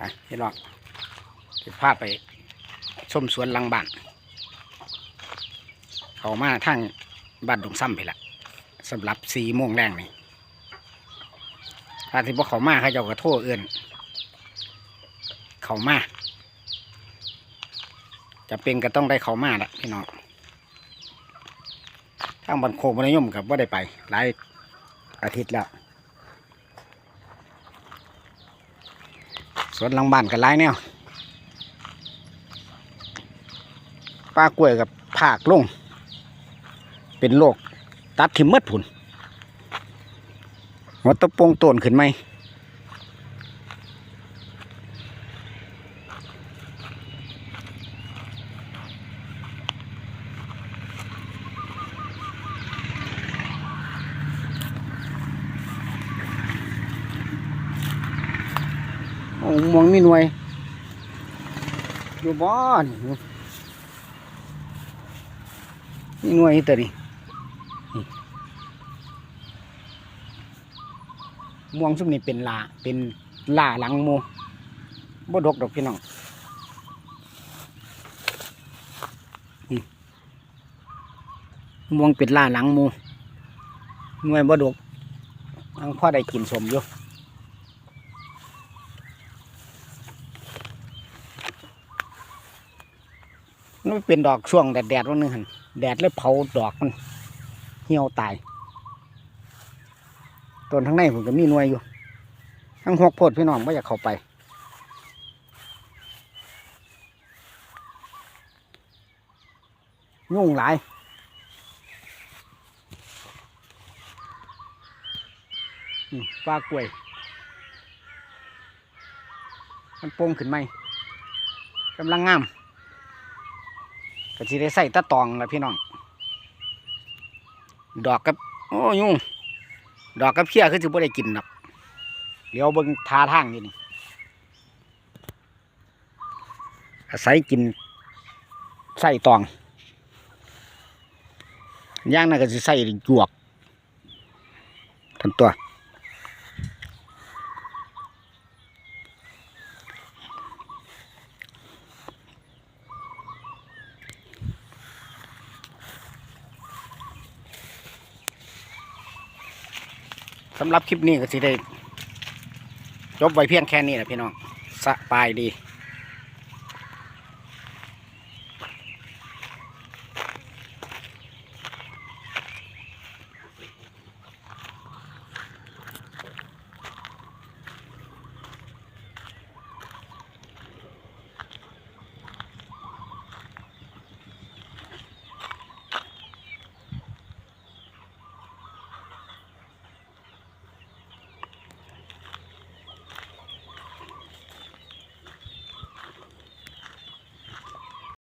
ไปพี่น้องจะพาไปชมสวนหลังบ้าน เขามาทางบ้านดงซ้ำไปละสำหรับสี่โมงแรงนี่ถ้าที่พวกเขามาเขาจ้าก็โทษเอื่นเขามาจะเป็นก็ต้องได้เขามาละพี่น้องทางบันโคบันยมกับว่าได้ไป หลายอาทิตย์แล้ว สวนหลังบ้านกันหลายแนวป้ากล้วยกับผากลง เป็นโรคตัดทิมเมดผุนหัวตะโปงโตนขึ้นไหม มองมีหน่วย อยู่บ้านมีหน่วยตัวนี้ม่วงซุ่มนี่เป็นลาเป็นลาหลังหมูบ่ดกดอกพี่น้องม่วงเป็นลาหลังมูหน่วยบ่ดกยังพอได้กินสมอยู่ มันเป็นดอกช่วงแดดๆวันหนึงหันแดดเลยเผาดอกมันเหี่ยวตายต้นทั้งในผมก็มีหน่วยอยู่ ทั้งหกโพดพี่น้องไม่อยากเข้าไป ยุ่งหลายปลากล้วย มันโป่งขึ้นไหมกำลังงาม ก็สิได้ใส่ตะตองแหละพี่น้อง ดอกกับ โอ้ยุ่งดอกกับเพี้ยคือจะบ่ได้กินหรอกเดี๋ยวเบิ่งทาทางอยู่นี่อาศัยกินใส่ตองย่างนั่นก็สิใส่จวกทันตัว สำหรับคลิปนี้ก็สิได้จบไว้เพียงแค่นี้แหละพี่น้องสบายดี